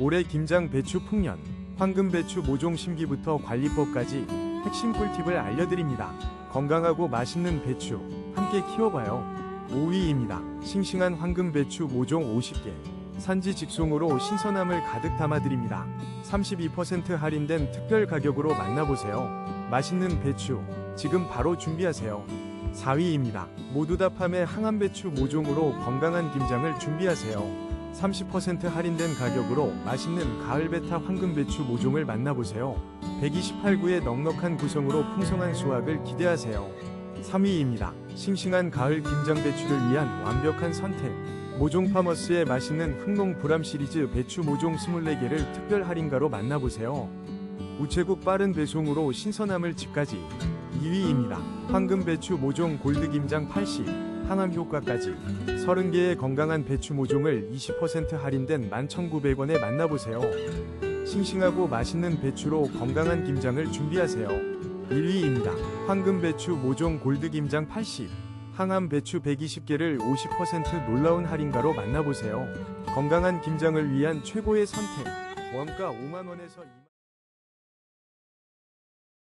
올해 김장 배추 풍년, 황금 배추 모종 심기부터 관리법까지 핵심 꿀팁을 알려드립니다. 건강하고 맛있는 배추 함께 키워봐요. 5위입니다. 싱싱한 황금 배추 모종 50개. 산지 직송으로 신선함을 가득 담아드립니다. 32% 할인된 특별 가격으로 만나보세요. 맛있는 배추 지금 바로 준비하세요. 4위입니다. 모두 다 팜의 항암 배추 모종으로 건강한 김장을 준비하세요. 30% 할인된 가격으로 맛있는 가을 베타 황금 배추 모종을 만나보세요. 128구의 넉넉한 구성으로 풍성한 수확을 기대하세요. 3위입니다. 싱싱한 가을 김장 배추를 위한 완벽한 선택. 모종 파머스의 맛있는 흥농 브람 시리즈 배추 모종 24개를 특별 할인가로 만나보세요. 우체국 빠른 배송으로 신선함을 집까지 2위입니다. 황금 배추 모종 골드 김장 80 항암 효과까지 30개의 건강한 배추 모종을 20% 할인된 11,900원에 만나보세요. 싱싱하고 맛있는 배추로 건강한 김장을 준비하세요. 1위입니다. 황금 배추 모종 골드 김장 80 항암 배추 120개를 50% 놀라운 할인가로 만나보세요. 건강한 김장을 위한 최고의 선택. 원가 5만 원에서 2만